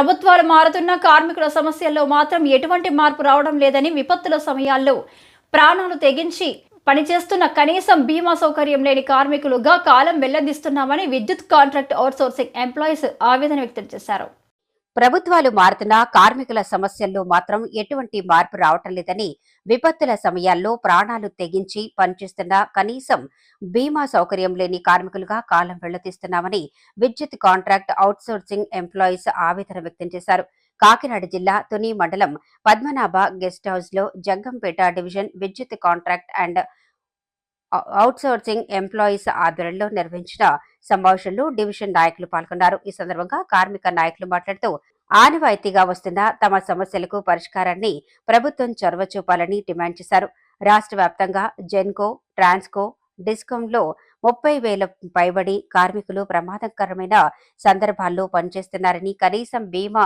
ప్రభుత్వాలు మారుతున్న కార్మికుల సమస్యల్లో మాత్రం ఎటువంటి మార్పు రావడం లేదని విపత్తుల సమయాల్లో ప్రాణాలు తెగించి పనిచేస్తున్న కనీసం బీమా సౌకర్యం లేని కార్మికులుగా కాలం వెల్లదిస్తున్నామని విద్యుత్ కాంట్రాక్ట్ అవుట్సోర్సింగ్ ఎంప్లాయీస్ ఆవేదన వ్యక్తం చేశారు. ప్రభుత్వాలు మారుతున్నా కార్మికుల సమస్యల్లో మాత్రం ఎటువంటి మార్పు రావటం లేదని విపత్తుల సమయాల్లో ప్రాణాలు తెగించి పనిచేస్తున్న కనీసం బీమా సౌకర్యం లేని కార్మికులుగా కాలం వెళ్ళతీస్తున్నామని విద్యుత్ కాంట్రాక్ట్ అవుట్సోర్సింగ్ ఎంప్లాయీస్ ఆవేదన వ్యక్తం చేశారు. కాకినాడ జిల్లా తుని మండలం పద్మనాభ గెస్ట్ హౌస్లో జంగంపేట డివిజన్ విద్యుత్ కాంట్రాక్ట్ అండ్ అవుట్సోర్సింగ్ ఎంప్లాయీస్ ఆధ్వర్యంలో నిర్వహించిన సమావేశంలో డివిజన్ నాయకులు పాల్గొన్నారు. ఈ సందర్భంగా కార్మిక నాయకులు మాట్లాడుతూ ఆనవాయితీగా వస్తున్న తమ సమస్యలకు పరిష్కారాన్ని ప్రభుత్వం చొరవ చూపాలని డిమాండ్ చేశారు. రాష్ట్ర వ్యాప్తంగా జెన్కో ట్రాన్స్కో డిస్కంలో ముప్పై వేల పైబడి కార్మికులు ప్రమాదకరమైన సందర్భాల్లో పనిచేస్తున్నారని కనీసం బీమా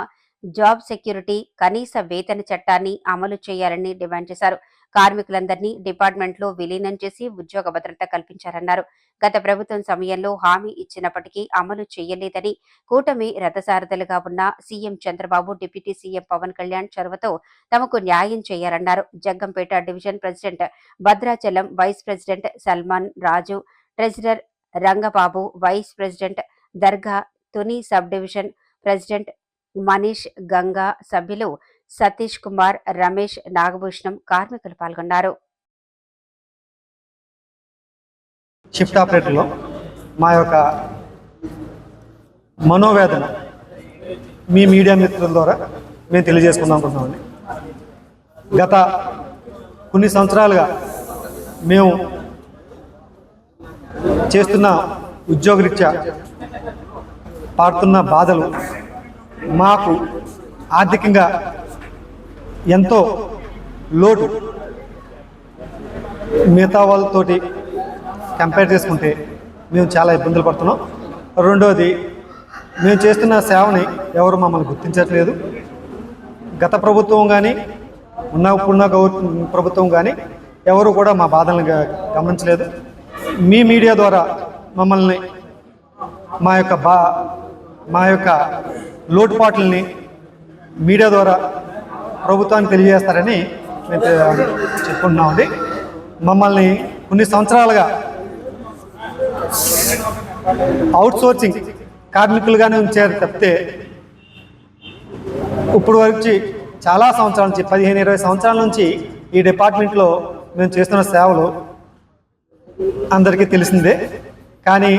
జాబ్ సెక్యూరిటీ కనీస వేతన చట్టాన్ని అమలు చేయాలని డిమాండ్ చేశారు. కార్మికులందరినీ డిపార్ట్మెంట్లో విలీనం చేసి ఉద్యోగ భద్రత కల్పించారన్నారు. గత ప్రభుత్వం సమయంలో హామీ ఇచ్చినప్పటికీ అమలు చేయలేదని కూటమి రథసారథులుగా ఉన్న CM Chandrababu deputy CM Pawan Kalyan చొరవతో తమకు న్యాయం చేయాలన్నారు. Jaggampeta division president Bhadrachalam vice president Salman Raju treasurer Rangababu vice president Darga Tuni sub division president Manish Ganga సభ్యులు సతీష్ కుమార్ రమేష్ నాగభూషణం కార్మికులు పాల్గొన్నారు. షిఫ్ట్ ఆపరేటర్లో మా యొక్క మనోవేదన మీ మీడియా మిత్రుల ద్వారా మేము తెలియజేసుకుందాం అనుకుంటున్నామండి. గత కొన్ని సంవత్సరాలుగా మేము చేస్తున్న ఉద్యోగరీత్యా పాడుతున్న బాధలు మాకు ఆర్థికంగా ఎంతో లోటు. మిగతా వాళ్ళతోటి కంపేర్ చేసుకుంటే మేము చాలా ఇబ్బందులు పడుతున్నాం. రెండవది మేము చేస్తున్న సేవని ఎవరు మమ్మల్ని గుర్తించట్లేదు. గత ప్రభుత్వం కానీ ఉన్న ఇప్పుడున్న గౌ- ప్రభుత్వం కానీ ఎవరు కూడా మా బాధలను గమనించలేదు. మీ మీడియా ద్వారా మమ్మల్ని మా యొక్క బా మా యొక్క లోటుపాట్లని మీడియా ద్వారా ప్రభుత్వానికి తెలియజేస్తారని మేము చెప్పుకుంటున్నామండి మమ్మల్ని కొన్ని సంవత్సరాలుగా అవుట్సోర్సింగ్ కార్మికులుగానే ఉంచారు తప్పితే ఇప్పుడు వచ్చి చాలా సంవత్సరాల నుంచి పదిహేను ఇరవై సంవత్సరాల నుంచి ఈ డిపార్ట్మెంట్లో మేము చేస్తున్న సేవలు అందరికీ తెలిసిందే. కానీ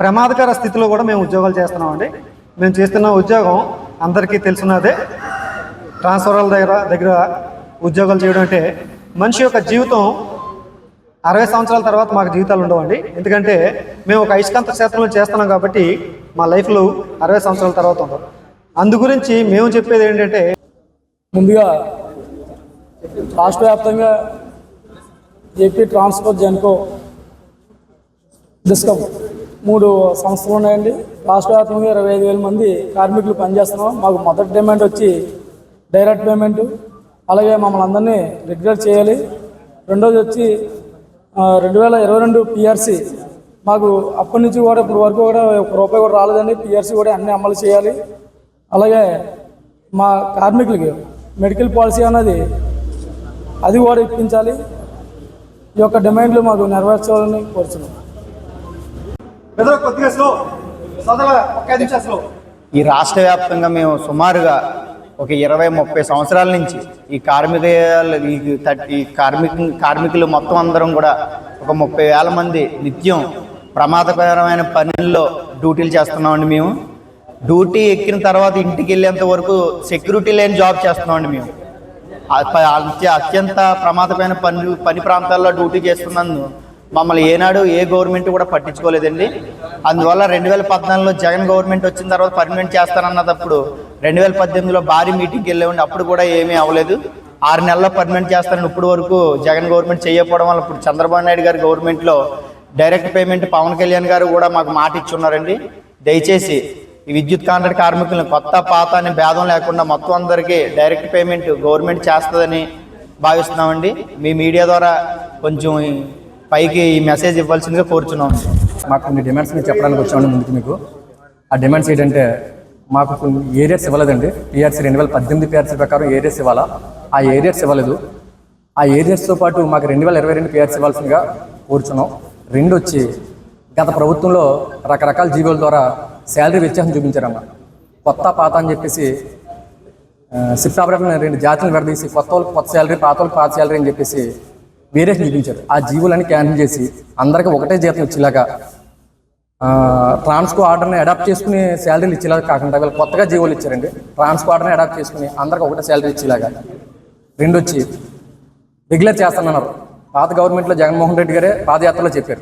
ప్రమాదకర స్థితిలో కూడా మేము ఉద్యోగాలు చేస్తున్నామండి. మేము చేస్తున్న ఉద్యోగం అందరికీ తెలుసున్నదే. ట్రాన్స్ఫర్ల దగ్గర దగ్గర ఉద్యోగాలు చేయడం అంటే మనిషి యొక్క జీవితం అరవై సంవత్సరాల తర్వాత మాకు జీవితాలు ఉండవండి. ఎందుకంటే మేము ఒక ఐస్కాంత క్షేత్రంలో చేస్తున్నాం కాబట్టి మా లైఫ్లో అరవై సంవత్సరాల తర్వాత ఉండవు. అందు గురించి మేము చెప్పేది ఏంటంటే ముందుగా రాష్ట్ర వ్యాప్తంగా ఏపీ ట్రాన్స్పోర్ట్ జన్కో డిస్కమ్ మూడు సంస్థలు ఉన్నాయండి. రాష్ట్ర వ్యాప్తంగా ఇరవై ఐదు వేల మంది కార్మికులు పనిచేస్తున్నాం. మాకు మొదటి డిమాండ్ వచ్చి డైరెక్ట్ పేమెంట్ అలాగే మమ్మల్ని అందరినీ రెగ్యులర్ చేయాలి. రెండోది వచ్చి రెండు వేల ఇరవై రెండు పిఆర్సి మాకు అప్పటి నుంచి కూడా ఇప్పుడు వరకు కూడా ఒక రూపాయి కూడా రాలేదండి. పిఆర్సీ కూడా అన్నీ అమలు చేయాలి. అలాగే మా కార్మికులకి మెడికల్ పాలసీ అన్నది అది కూడా ఇప్పించాలి. ఈ యొక్క డిమాండ్లు మాకు నెరవేర్చాలని కోరుతున్నాం ఈ రాష్ట్ర వ్యాప్తంగా మేము సుమారుగా ఒక ఇరవై ముప్పై సంవత్సరాల నుంచి ఈ కార్మిక ఈ థర్టీ ఈ కార్మిక కార్మికులు మొత్తం అందరం కూడా ఒక ముప్పై వేల మంది నిత్యం ప్రమాదకరమైన పనుల్లో డ్యూటీలు చేస్తున్నామండి మేము. డ్యూటీ ఎక్కిన తర్వాత ఇంటికి వెళ్ళేంత వరకు సెక్యూరిటీ లేని జాబ్ చేస్తున్నామండి మేము. ఆ అత్య- అత్యంత ప్రమాదమైన పని పని ప్రాంతాల్లో డ్యూటీ చేస్తున్నందు మమ్మల్ని ఏనాడు ఏ గవర్నమెంట్ కూడా పట్టించుకోలేదండి. అందువల్ల రెండు వేల పద్నాలుగులో జగన్ గవర్నమెంట్ వచ్చిన తర్వాత పర్మనెంట్ చేస్తానన్నప్పుడు రెండు వేల పద్దెనిమిదిలో భారీ మీటింగ్కి వెళ్ళేవండి అప్పుడు కూడా ఏమీ అవ్వలేదు. ఆరు నెలల్లో పర్మనెంట్ చేస్తానని ఇప్పుడు వరకు జగన్ గవర్నమెంట్ చేయకపోవడం వల్ల ఇప్పుడు చంద్రబాబు నాయుడు గారి గవర్నమెంట్లో డైరెక్ట్ పేమెంట్ పవన్ కళ్యాణ్ గారు కూడా మాకు మాట ఇచ్చున్నారండి. దయచేసి ఈ విద్యుత్ కాంట్రాక్ట్ కార్మికులను కొత్త పాత అని భేదం లేకుండా మొత్తం అందరికీ డైరెక్ట్ పేమెంట్ గవర్నమెంట్ చేస్తుందని భావిస్తున్నామండి. మీ మీడియా ద్వారా కొంచెం పైకి ఈ మెసేజ్ ఇవ్వాల్సిందిగా కోరుచున్నాం. మాకు కొన్ని డిమాండ్స్ మీద చెప్పడానికి వచ్చామండి ముందుకు మీకు. ఆ డిమాండ్స్ ఏంటంటే మాకు కొన్ని ఏరియాస్ ఇవ్వలేదండి. పిఆర్సీ రెండు వేల పద్దెనిమిది పిఆర్సీ ప్రకారం ఏరియాస్ ఇవ్వాలా? ఆ ఏరియాస్ ఇవ్వలేదు. ఆ ఏరియాస్తో పాటు మాకు రెండు వేల ఇరవై రెండు పిఆర్సీ ఇవ్వాల్సిందిగా కోరుచున్నాం. రెండు వచ్చి గత ప్రభుత్వంలో రకరకాల జీవోల ద్వారా శాలరీ వ్యత్యాసం చూపించారమ్మ. కొత్త పాత అని చెప్పేసి షిఫ్ట్ ఆపరేటర్ రెండు జాతులను విడదీసి కొత్త వాళ్ళకి కొత్త శాలరీ పాత వాళ్ళకి పాత శాలరీ అని చెప్పేసి వేరే చూపించారు ఆ జీవులని క్యాన్సిల్ చేసి అందరికీ ఒకటే జీతం ఇచ్చేలాగా ట్రాన్స్కో ఆర్డర్ని అడాప్ట్ చేసుకుని శాలరీలు ఇచ్చేలాగా కాకుండా వీళ్ళు కొత్తగా జీవోలు ఇచ్చారండి. ట్రాన్స్కో ఆర్డర్ని అడాప్ట్ చేసుకుని అందరికి ఒకటే శాలరీ ఇచ్చేలాగా. రెండు వచ్చి రెగ్యులర్ చేస్తానన్నారు. పాత గవర్నమెంట్లో జగన్మోహన్ రెడ్డి గారే పాదయాత్రలో చెప్పారు.